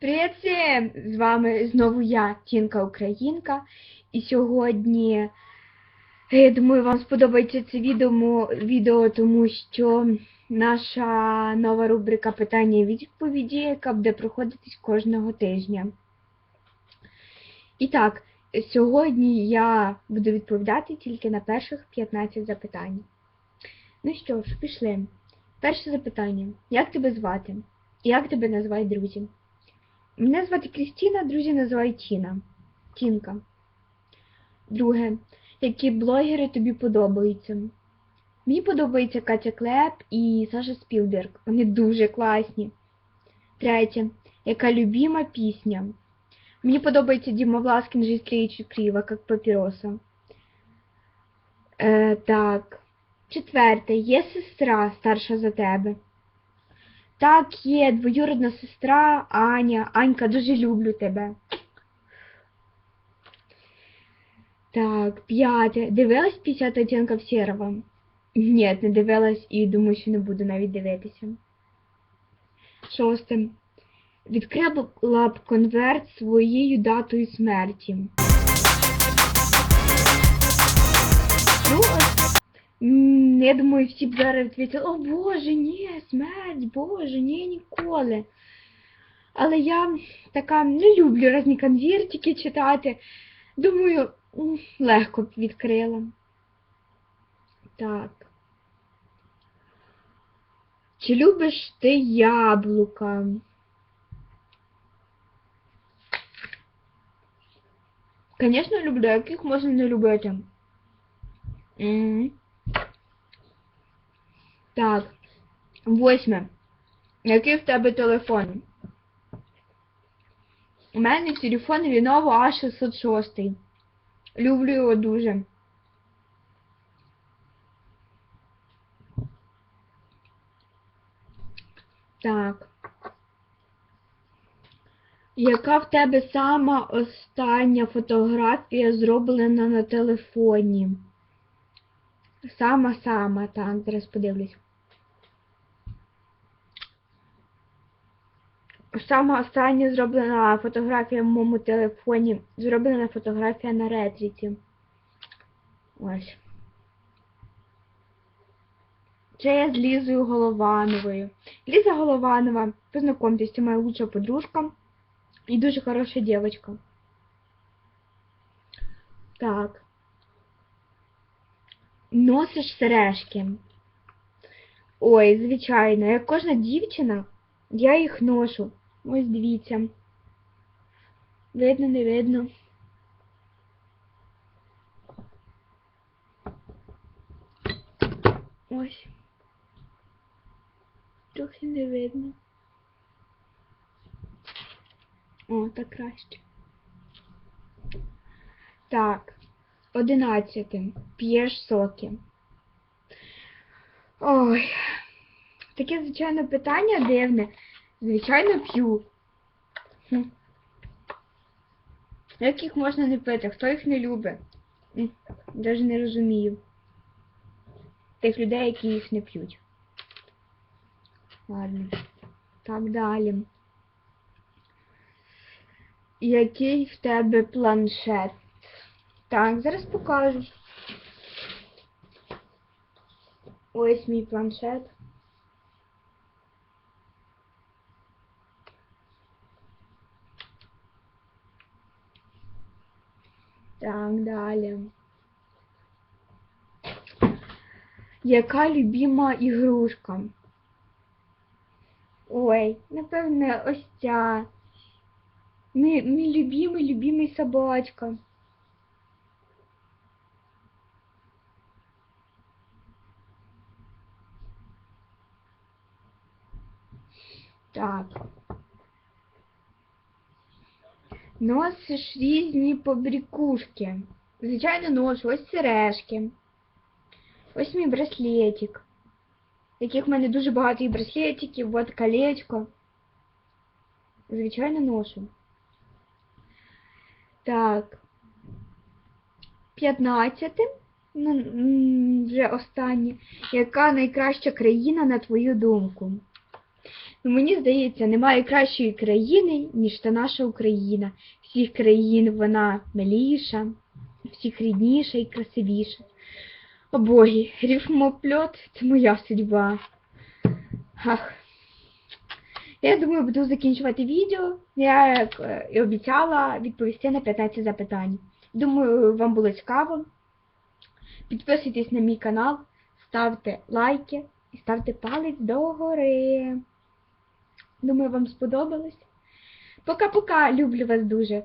Привіт всім! З вами знову я, Тінка Українка. І сьогодні, я думаю, вам сподобається це відео, відео, тому що наша нова рубрика питання і відповіді, яка буде проходитись кожного тижня. І так, сьогодні я буду відповідати тільки на перших 15 запитань. Ну що ж, пішли. Перше запитання. Як тебе звати? Як тебе називають друзі? Мене звати Крістіна, друзі називають Тіна. Тінка. Друге. Які блогери тобі подобаються? Мені подобається Катя Клеп і Саша Спілберг. Вони дуже класні. Третє. Яка любима пісня? Мені подобається Діма Власкін «Жизнь криво, як папіроса. Е, так. Четверте. Є сестра старша за тебе. Так, є двоюродна сестра Аня. Анька, дуже люблю тебе. Так, п'яте. Дивилась 50 оттінків сірого? Ні, не дивилась і думаю, що не буду навіть дивитися. Шосте. Відкрила б конверт своєю датою смерті. Ну, Я думаю, всі б зараз відповіли, о Боже, ні, смерть, Боже, ні, ніколи. Але я така не люблю різні конвертики читати. Думаю, легко б відкрила. Так. Чи любиш ти яблука? Звісно, люблю, яких можна не любити. М. Так. Восьме. Який в тебе телефон? У мене телефон Lenovo A606. Люблю його дуже. Так. Яка в тебе сама остання фотографія зроблена на телефоні? Сама-сама, так, зараз подивлюсь. Сама остання зроблена фотографія в моєму телефоні. Зроблена фотографія на ретриті. Ось. Це я з Лізою Головановою. Ліза Голованова, познайомтесь, це моя лучша подружка і дуже хороша дівчинка. Так. Носиш сережки. Ой, звичайно, як кожна дівчина, я їх ношу. Ось дивіться. Видно, не видно. Ось. Трохи не видно. О, так краще. Так. Одинадцяте. П'єш соки. Ой. Таке, звичайно, питання дивне. Звичайно, п'ю. Як їх можна не пити? Хто їх не любить? Даже не розумію. Тих людей, які їх не п'ють. Ладно. Так далі. Який в тебе планшет? Так, зараз покажу. Ось мій планшет. Так, далі. Яка любима ігрушка? Ой, напевне, ось ця. Мій, мій любимий, любимий собачка. Так. Носиш різні побрікушки. Звичайно, ношу ось сережки. Ось мій браслетик. Яких в мене дуже багато і браслетиків, от колечко. Звичайно, ношу. Так. 15. Ну, вже останнє. Яка найкраща країна, на твою думку? Мені здається, немає кращої країни, ніж та наша Україна. Всіх країн вона миліша, всіх рідніша і красивіша. О боги, рифмопльот це моя судьба. Ах. Я думаю, буду закінчувати відео. Я як е, і обіцяла відповісти на 15 запитань. Думаю, вам було цікаво. Підписуйтесь на мій канал, ставте лайки і ставте палець догори. Думаю, вам сподобалось. Пока-пока, люблю вас дуже.